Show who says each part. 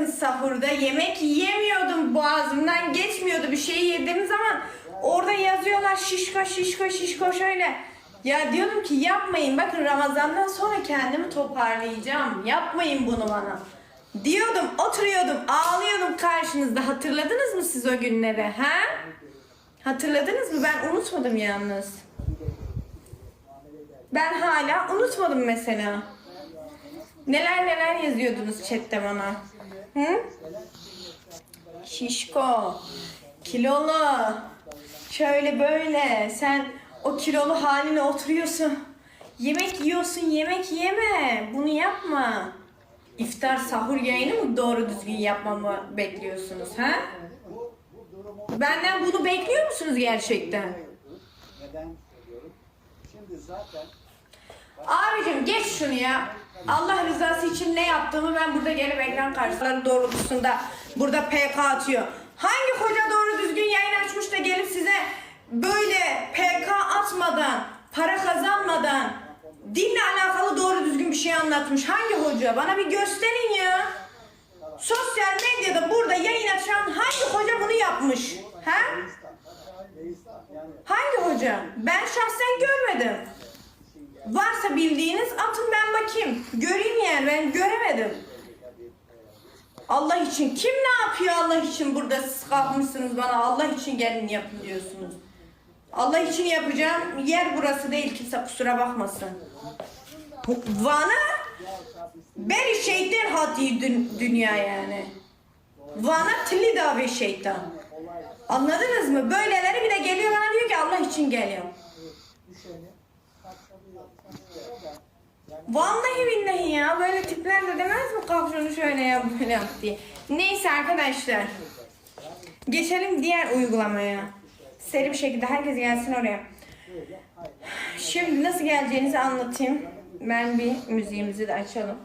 Speaker 1: Sahurda yemek yiyemiyordum boğazımdan geçmiyordu bir şey yediğim zaman orada yazıyorlar şişko şişko şişko şöyle. Ya diyordum ki yapmayın bakın Ramazan'dan sonra kendimi toparlayacağım yapmayın bunu bana. Diyordum oturuyordum ağlıyordum karşınızda hatırladınız mı siz o günleri ha? Hatırladınız mı ben unutmadım yalnız. Ben hala unutmadım mesela. Neler neler yazıyordunuz chatte bana. Hı? Şişko, kilolu, şöyle böyle. Sen o kilolu haline oturuyorsun. Yemek yiyorsun, yemek yeme. Bunu yapma. İftar sahur yayını mı doğru düzgün yapmamı bekliyorsunuz ha? Benden bunu bekliyor musunuz gerçekten?
Speaker 2: Neden söylüyorum? Şimdi zaten
Speaker 1: Abicim geç şunu ya. Allah rızası için ne yaptığımı ben burada gelip ekran karşıları doğrultusunda burada PK atıyor. Hangi hoca doğru düzgün yayın açmış da gelip size böyle PK atmadan, para kazanmadan dinle alakalı doğru düzgün bir şey anlatmış? Hangi hoca? Bana bir gösterin ya. Sosyal medyada burada yayın açan hangi hoca bunu yapmış? Ha? Hangi hoca? Ben şahsen görmedim. Varsa bildiğiniz atın ben bakayım. Göreyim yani ben göremedim. Allah için kim ne yapıyor Allah için burada siz kalkmışsınız bana Allah için gelin yapın diyorsunuz. Allah için yapacağım yer burası değil kimse kusura bakmasın. Van'a beri şeytan dün- dünya yani. Van'a tili davi şeytan. Anladınız mı? Böyleleri bile geliyor bana diyor ki Allah için geliyorum. Vallahi billahi ya böyle tipler de demez mi kalk şunu şöyle yap böyle yap diye. Neyse arkadaşlar. Geçelim diğer uygulamaya. Seri bir şekilde herkes gelsin oraya. Şimdi nasıl geleceğinizi anlatayım. Ben bir müziğimizi de açalım.